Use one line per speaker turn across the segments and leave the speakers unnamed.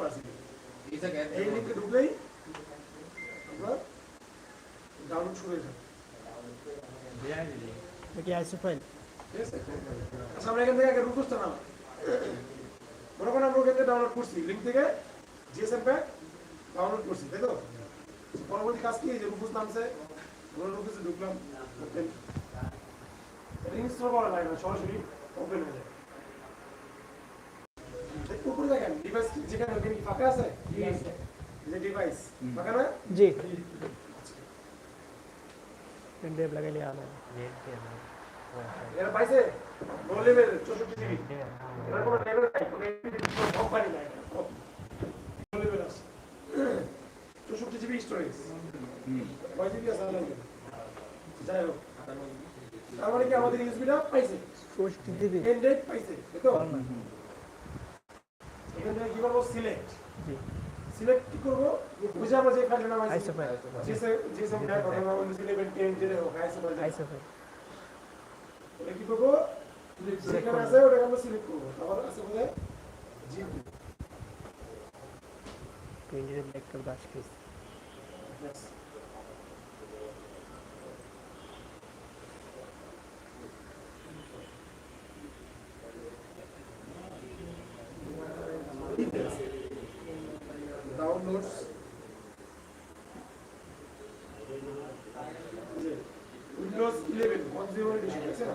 করা আছে। এই লিঙ্কে ঢুকলেই আমরা ডাউনলোড শুরু হয়ে যাবে।
কি আইসো ফাইল
আচ্ছা আমরা এখান থেকে আগে রুকুসটা নাম মনে করেন আমরা ওখান থেকে ডাউনলোড করছি লিঙ্ক থেকে জিএসএম প্যাক ডাউনলোড করছি তাই তো? পরবর্তী কাজ কি? যে নামছে আমরা ঢুকলাম ওপেন এটা ইনস্টল করা লাগে না সরাসরি ওপেন হয়ে যায়। উপরে দেখেন ডিভাইস যেখানে ওখানে কি ফাঁকা আছে? যে ডিভাইস ফাঁকা না?
জি। পেন ড্রাইভ লাগাইলে আলো
এরা পাইছে? লো লেভেল জিবি এরা কোনো লেভেল নাই। কোনো কোম্পানি নাই। লো লেভেল আছে। চৌষট্টি জিবি স্টোরেজ কয় জিবি আছে? যাই হোক। তার মানে কি আমাদের ইউএসবিটা পাইছে?
ষষ্ঠী দিবি
এন্ড্রয়েড পাইছে। তো? এখান থেকে কি করব? সিলেক্ট সিলেক্ট কি করব? বুঝে যে ফাইলটা নাম আছে
আইসো ফাইল
জিএসএম জিএসএম অথবা উইন্ডোজ 11 10 যেটা হোক আইসো ফাইল
আইসো ফাইল
এটা কি করব? যেখানে আছে ওটাকে আমরা সিলেক্ট করব। তারপর আছে
পিস
Yes. Downloads. Windows eleven one zero edition আছে না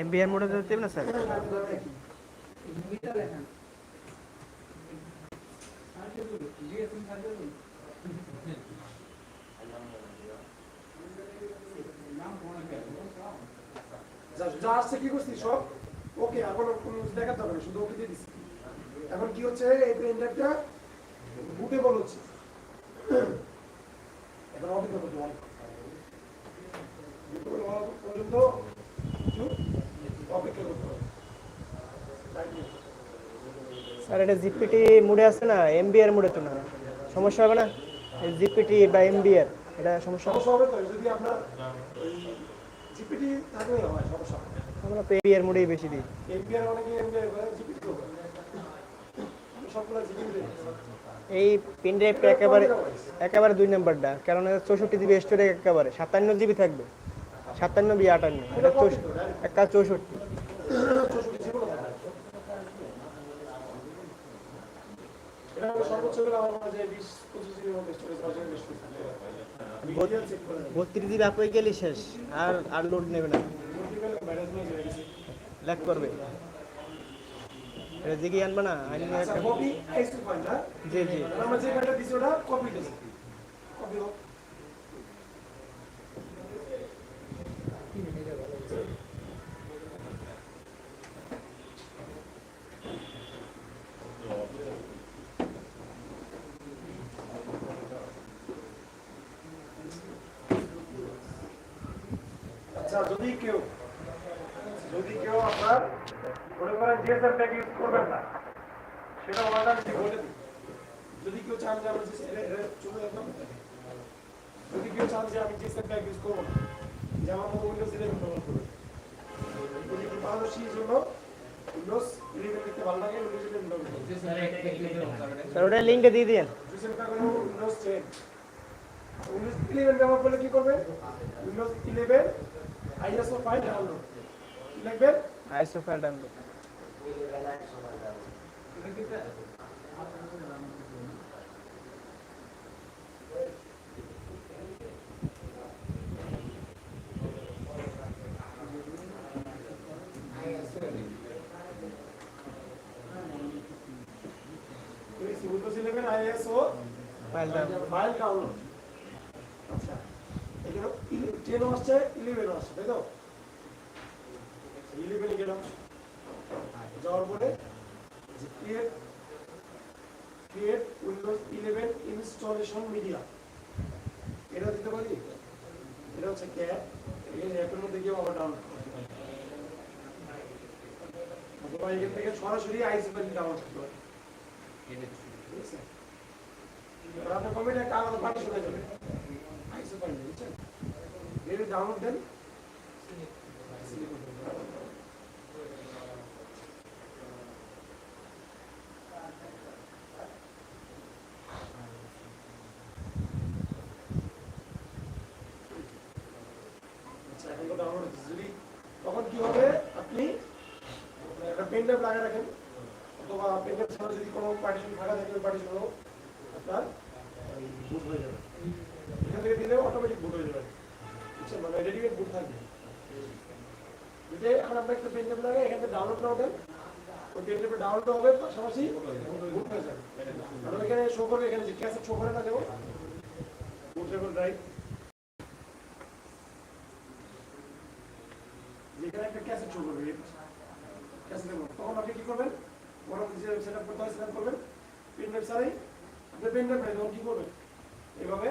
এমবিআর মোডে দিতে না, স্যার?
ওকে এখন শুধু ওকে দিচ্ছি। এখন কি হচ্ছে? এই পেনড্রাইভটা বুটেবল হচ্ছে। এখন অপেক্ষা করতে হবে। পর্যন্ত অপেক্ষা করতে হবে
স্যার এটা জিপিটি মোডে আছে না? এমবিআর মোডে তো না। সমস্যা হবে না? জিপিটি বা এমবিআর এটা সমস্যা হবে?
তো যদি আপনার ওই জিপিটি থাকলে হয় সমস্যা
আমরা তো এমবিআর মোডেই বেশি দিই।
এমবিআর অনেকে এমবিআর জিপিটি করবে আমি সবগুলো জিপিটি
এই পেন ড্রাইভটা একেবারে একেবারে দুই নাম্বারটা কারণ চৌষট্টি জিবি স্টোরেজ একেবারে সাতান্ন জিবি থাকবে। সাতান্ন বি আটান্ন এটা একটা চৌষট্টি।
মনে হয় যে
বত্রিশ জিবি আপে গেলে শেষ আর আর লোড নেবে না।
হয়ে
ল্যাক করবে। এটা জিগি আনবে না আনি
আচ্ছা ফাইল
জি জি।
আমরা যে দিছি ওটা কপি দিছি কপি আচ্ছা যদি কেউ যদি কেউ আপনার মনে করেন জিএসএম প্যাক ইউজ করবেন না সেটা ওনারা যদি বলে দিই যদি কেউ চান যে আমি যে- চলে যেতাম যদি কেউ চান যে আমি জিএসএম প্যাক ইউজ করব না যে আমার মতো উইন্ডোজ ইলেভেন ব্যবহার করবে যদি কি পারদর্শী জন্য? উইন্ডোজ ইলেভেন লিখতে ভালো লাগে উইন্ডোজ ইলেভেন ব্যবহার করবে
স্যার ওটা লিঙ্কটা দিয়ে দিন
জিএসএম প্যাক হলো উইন্ডোজ টেন উইন্ডোজ ইলেভেন ব্যবহার করলে কি করবে Windows eleven ISO file download কি লিখবেন
ISO file download
Windows eleven ISO
file download
file download আচ্ছা এখানে টেনও আসছে ইলেভেনও আসছে তাই তো ইলেভেনে গেলাম যাওয়ার পরে create create Windows eleven installation media এটা দিতে পারি এটা হচ্ছে ক্যাপ এই অ্যাপের মধ্যে গিয়ে আবার ডাউনলোড করতে পারি অথবা এখান থেকে সরাসরি আইসি ফাইল ডাউনলোড করতে পারি ঠিক আছে আপনার কম্পিউটার একটা আলাদা পার্টি শুনে যাবে আইসি ফাইল বুঝছেন এর ডাউনলোড দেন আচ্ছা এখন তো ডাউনলোড হচ্ছে যদি তখন কি হবে আপনি একটা পেন ড্রাইভ লাগিয়ে রাখেন অথবা পেন ড্রাইভ ছাড়া যদি কোনো পার্টিশন ফাঁকা থাকে ওই পার্টিশনও আপনার এখন একটা পেন ড্রাইভ লাগে এখান থেকে ডাউনলোড না দেন ওই পেন ড্রাইভে ডাউনলোড হবে, পাশাপাশি ওইখানে শো করবে, এখানে যে শো করে না দেবো। ড্রাইভ তখন আপনি কি করবেন? করবেন। পেন ড্রাইভ ছাড়াই পেন কি করবেন? এভাবে।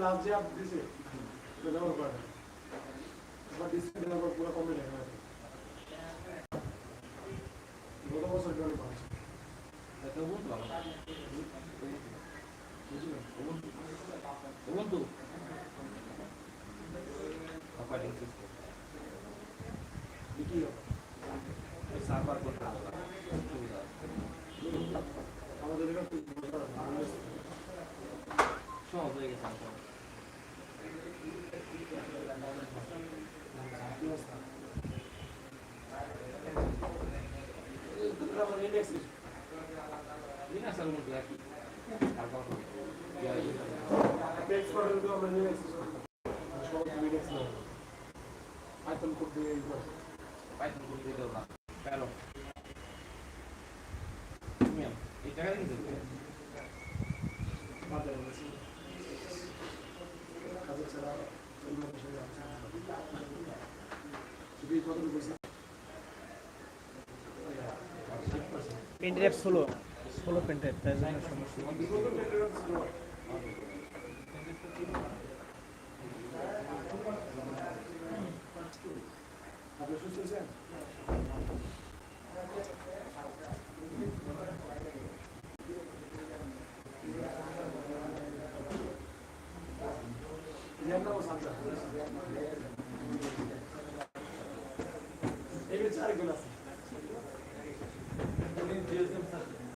লাস্ট যে আপডেট দিছে ব্যবহার করে ডিসপ্লে ব্যবহার পুরো যায় কি আমাদের এখানে হয়।
গেছে
index use করি। সবাই তো index নেয়। Python code দিয়ে ই করে।
পাইথন করে দিতে না কেন প্রিমিয়াম এই টাকা দিয়ে দিতে
বাদ দেয় বলেছি। কাজের ছাড়া অন্য কিছু যাচ্ছে না। শুধু এই কতটুকু বলছি?
পেন ড্রাইভ ষোলো ষোলো পেন ড্রাইভ জন্য